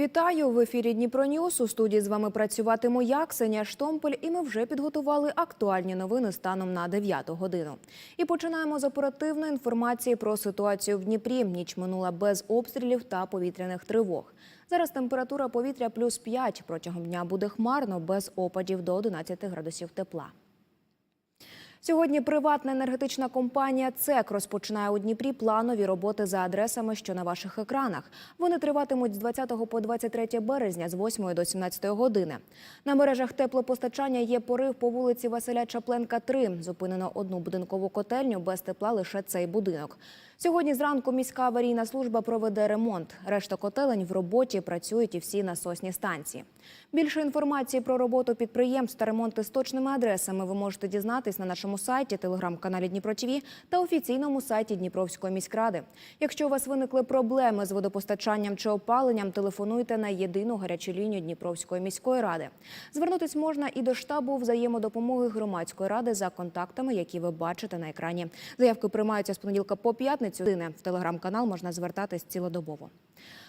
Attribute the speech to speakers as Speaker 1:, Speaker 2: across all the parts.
Speaker 1: Вітаю в ефірі Дніпро Ньюс. У студії з вами працюватиму я, Ксенія Штомпель, і ми вже підготували актуальні новини станом на 9 годину. І починаємо з оперативної інформації про ситуацію в Дніпрі. Ніч минула без обстрілів та повітряних тривог. Зараз температура повітря плюс 5. Протягом дня буде хмарно, без опадів до 11 градусів тепла. Сьогодні приватна енергетична компанія ЦЕК розпочинає у Дніпрі планові роботи за адресами, що на ваших екранах. Вони триватимуть з 20 по 23 березня з 8 до 17 години. На мережах теплопостачання є порив по вулиці Василя Чапленка, 3. Зупинено одну будинкову котельню, без тепла лише цей будинок. Сьогодні зранку міська аварійна служба проведе ремонт. Решта котелень в роботі працюють і всі насосні станції. Більше інформації про роботу підприємств та ремонти з точними адресами ви можете дізнатись на нашому сайті, телеграм-каналі Дніпро ТВ та офіційному сайті Дніпровської міськради. Якщо у вас виникли проблеми з водопостачанням чи опаленням, телефонуйте на єдину гарячу лінію Дніпровської міської ради. Звернутись можна і до штабу взаємодопомоги громадської ради за контактами, які ви бачите на екрані. Заявки приймаються з понеділка по п'ятницю. В телеграм-канал можна звертатись цілодобово.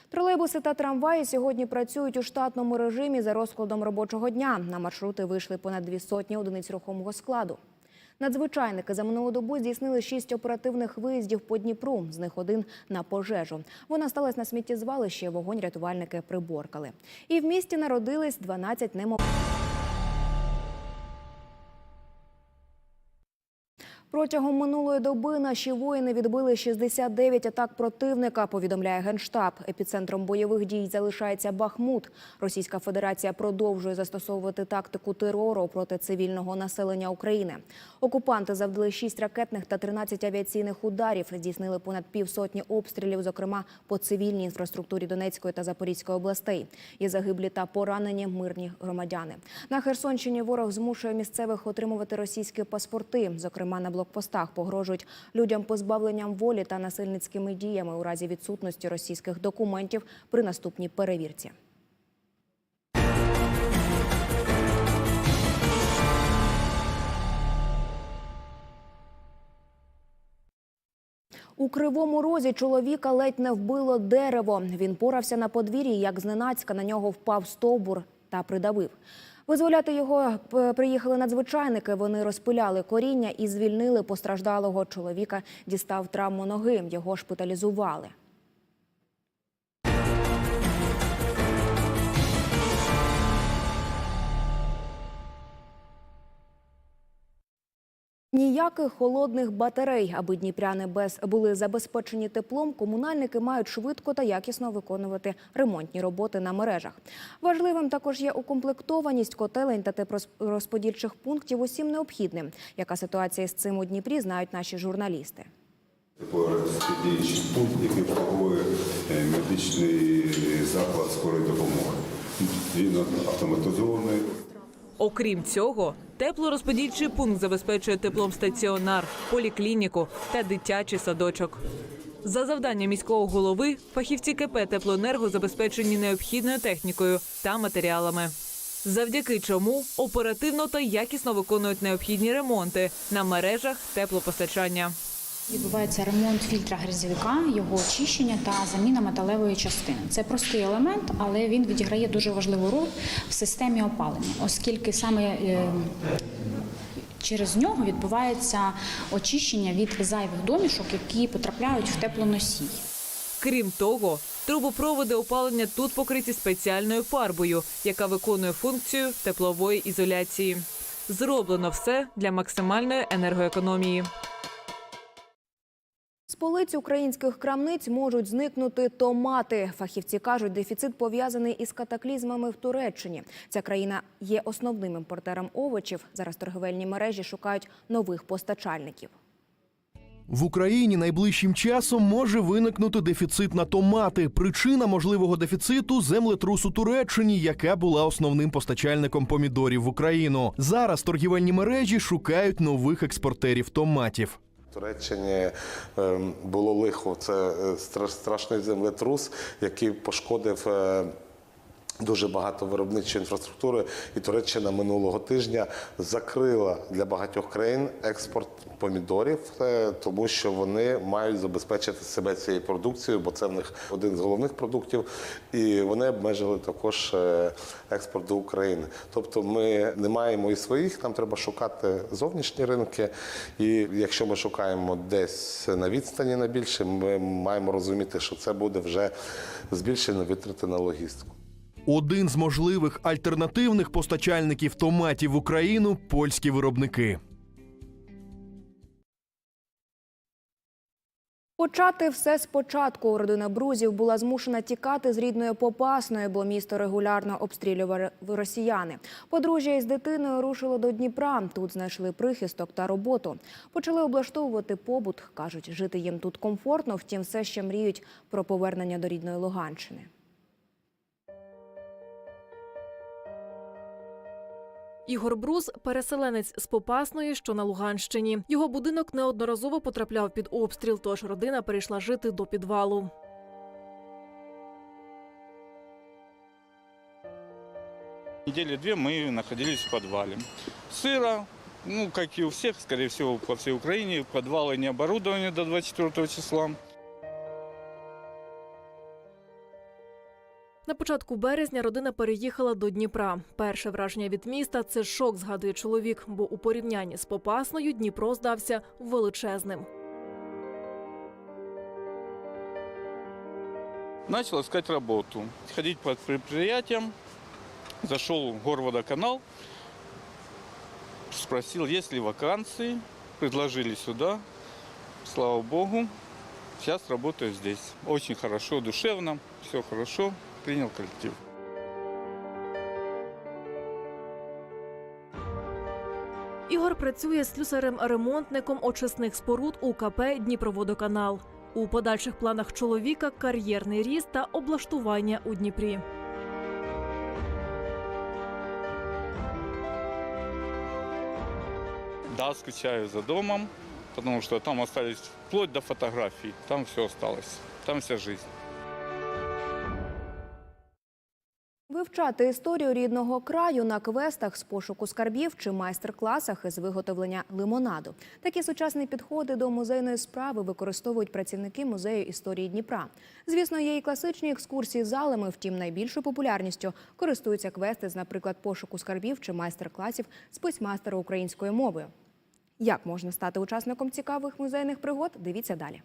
Speaker 1: Тролейбуси та трамваї сьогодні працюють у штатному режимі за розкладом робочого дня. На маршрути вийшли понад дві сотні одиниць рухомого складу. Надзвичайники за минулу добу здійснили шість оперативних виїздів по Дніпру. З них один на пожежу. Вона сталася на сміттєзвалищі. Вогонь рятувальники приборкали. І в місті народились 12 немов. Протягом минулої доби наші воїни відбили 69 атак противника, повідомляє Генштаб. Епіцентром бойових дій залишається Бахмут. Російська Федерація продовжує застосовувати тактику терору проти цивільного населення України. Окупанти завдали 6 ракетних та 13 авіаційних ударів, здійснили понад півсотні обстрілів, зокрема по цивільній інфраструктурі Донецької та Запорізької областей. Є загиблі та поранені мирні громадяни. На Херсонщині ворог змушує місцевих отримувати російські паспорти, зокрема на блокпостах погрожують людям позбавленням волі та насильницькими діями у разі відсутності російських документів при наступній перевірці. У кривому розі чоловіка ледь не вбило дерево. Він порався на подвір'ї, як зненацька на нього впав стовбур та придавив. Визволяти його е, приїхали надзвичайники. Вони розпиляли коріння і звільнили постраждалого. Чоловіка дістав травму ноги. Його шпиталізували. Ніяких холодних батарей, аби дніпряни без були забезпечені теплом, комунальники мають швидко та якісно виконувати ремонтні роботи на мережах. Важливим також є укомплектованість котелень та теплорозподільчих пунктів усім необхідним. Яка ситуація з цим у Дніпрі, знають наші журналісти.
Speaker 2: Діючий пункт, який обслуговує е, медичний заклад скорої допомоги. Він автоматизований.
Speaker 3: Окрім цього, теплорозподільчий пункт забезпечує теплом стаціонар, поліклініку та дитячий садочок. За завданням міського голови, фахівці КП «Теплоенерго» забезпечені необхідною технікою та матеріалами. Завдяки чому оперативно та якісно виконують необхідні ремонти на мережах теплопостачання.
Speaker 4: Відбувається ремонт фільтра грязовика, його очищення та заміна металевої частини. Це простий елемент, але він відіграє дуже важливу роль в системі опалення, оскільки саме е, через нього відбувається очищення від зайвих домішок, які потрапляють в теплоносій.
Speaker 3: Крім того, трубопроводи опалення тут покриті спеціальною фарбою, яка виконує функцію теплової ізоляції. Зроблено все для максимальної енергоекономії.
Speaker 1: Полиць українських крамниць можуть зникнути томати. Фахівці кажуть, дефіцит пов'язаний із катаклізмами в Туреччині. Ця країна є основним імпортером овочів. Зараз торговельні мережі шукають нових постачальників.
Speaker 5: В Україні найближчим часом може виникнути дефіцит на томати. Причина можливого дефіциту землетрус у Туреччині, яка була основним постачальником помідорів в Україну. Зараз торгівельні мережі шукають нових експортерів томатів.
Speaker 6: Туреччині ем, було лихо. Це е, страшний землетрус, який пошкодив е, Дуже багато виробничої інфраструктури, і Туреччина минулого тижня закрила для багатьох країн експорт помідорів, е, тому що вони мають забезпечити себе цією продукцією, бо це в них один з головних продуктів. І вони обмежили також е, експорт до України. Тобто, ми не маємо і своїх, нам треба шукати зовнішні ринки. І якщо ми шукаємо десь на відстані на більше, ми маємо розуміти, що це буде вже збільшені витрати на логістику.
Speaker 5: Один з можливих альтернативних постачальників томатів в Україну польські виробники.
Speaker 1: Почати все спочатку. Родина Брузів була змушена тікати з рідної Попасної, бо місто регулярно обстрілювали росіяни. Подружжя із дитиною рушило до Дніпра. Тут знайшли прихисток та роботу. Почали облаштовувати побут. кажуть, жити їм тут комфортно, втім, все ще мріють про повернення до рідної Луганщини.
Speaker 7: Ігор Брус переселенець з Попасної, що на Луганщині. Його будинок неодноразово потрапляв під обстріл, тож родина перейшла жити до підвалу.
Speaker 8: Недели две мы находились в подвале. Сыро, ну, как и у всех, скорее всего, по всей Украине, подвалы не оборудованы до 24 числа.
Speaker 7: На початку березня родина переїхала до Дніпра. Перше враження від міста це шок, згадує чоловік, бо у порівнянні з Попасною Дніпро здався величезним.
Speaker 8: Начал искать работу, ходить по предприятиям. Зашел в горводоканал, спросил, есть ли вакансии. Предложили сюда. Слава богу, сейчас работаю здесь. Очень хорошо, душевно, все хорошо. Принял коллектив.
Speaker 7: Ігор працює слюсарем-ремонтником очисних споруд у КП Дніпроводоканал. У подальших планах чоловіка кар'єрний ріст та облаштування у Дніпрі.
Speaker 8: Да, скучаю за домом, потому что там остались вплоть до фотографий. Там все осталось. Там вся жизнь.
Speaker 1: Вивчати історію рідного краю на квестах з пошуку скарбів чи майстер-класах із виготовлення лимонаду. Такі сучасні підходи до музейної справи використовують працівники музею історії Дніпра. Звісно, є і класичні екскурсії залами, втім найбільшою популярністю користуються квести з, наприклад, пошуку скарбів чи майстер-класів з письмастера українською мовою. Як можна стати учасником цікавих музейних пригод? Дивіться далі.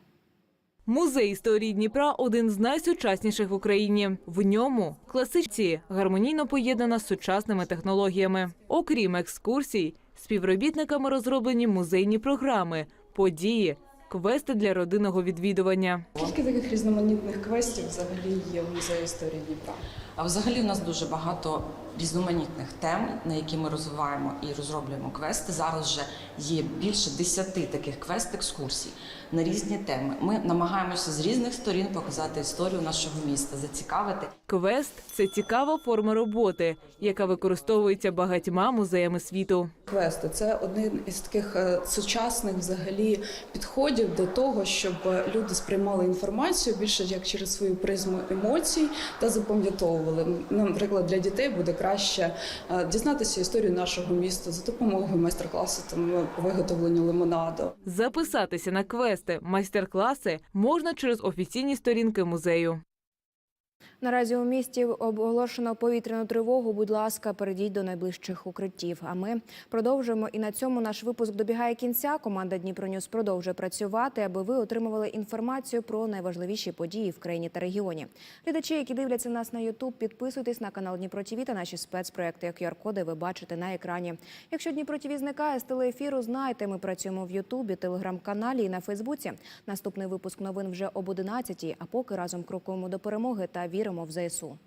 Speaker 3: Музей історії Дніпра один з найсучасніших в Україні. В ньому класичці гармонійно поєднана з сучасними технологіями. Окрім екскурсій, співробітниками розроблені музейні програми, події, квести для родинного відвідування.
Speaker 9: Скільки таких різноманітних квестів взагалі є в музеї історії Дніпра?
Speaker 10: А взагалі у нас дуже багато різноманітних тем, на які ми розвиваємо і розроблюємо квести. Зараз вже є більше десяти таких квест-екскурсій на різні теми. Ми намагаємося з різних сторін показати історію нашого міста, зацікавити.
Speaker 3: Квест це цікава форма роботи, яка використовується багатьма музеями світу.
Speaker 9: Квести це один із таких е, сучасних взагалі підходів до того, щоб люди сприймали інформацію більше як через свою призму емоцій та запам'ятовували. Наприклад, для дітей буде краще е, дізнатися історію нашого міста за допомогою майстер-класу там виготовлення виготовленню лимонаду.
Speaker 3: Записатися на квести, майстер-класи можна через офіційні сторінки музею.
Speaker 1: Наразі у місті оголошено повітряну тривогу. Будь ласка, перейдіть до найближчих укриттів. А ми продовжуємо. І на цьому наш випуск добігає кінця. Команда Дніпронюс продовжує працювати, аби ви отримували інформацію про найважливіші події в країні та регіоні. Глядачі, які дивляться нас на Ютуб, підписуйтесь на канал Дніпро ТІВІ та наші спецпроекти. QR-коди ви бачите на екрані. Якщо Дніпро ТІВІ зникає з телеефіру, знайте, ми працюємо в Ютубі, телеграм-каналі і на Фейсбуці. Наступний випуск новин вже об 11 А поки разом крокуємо до перемоги та віримо в ЗСУ.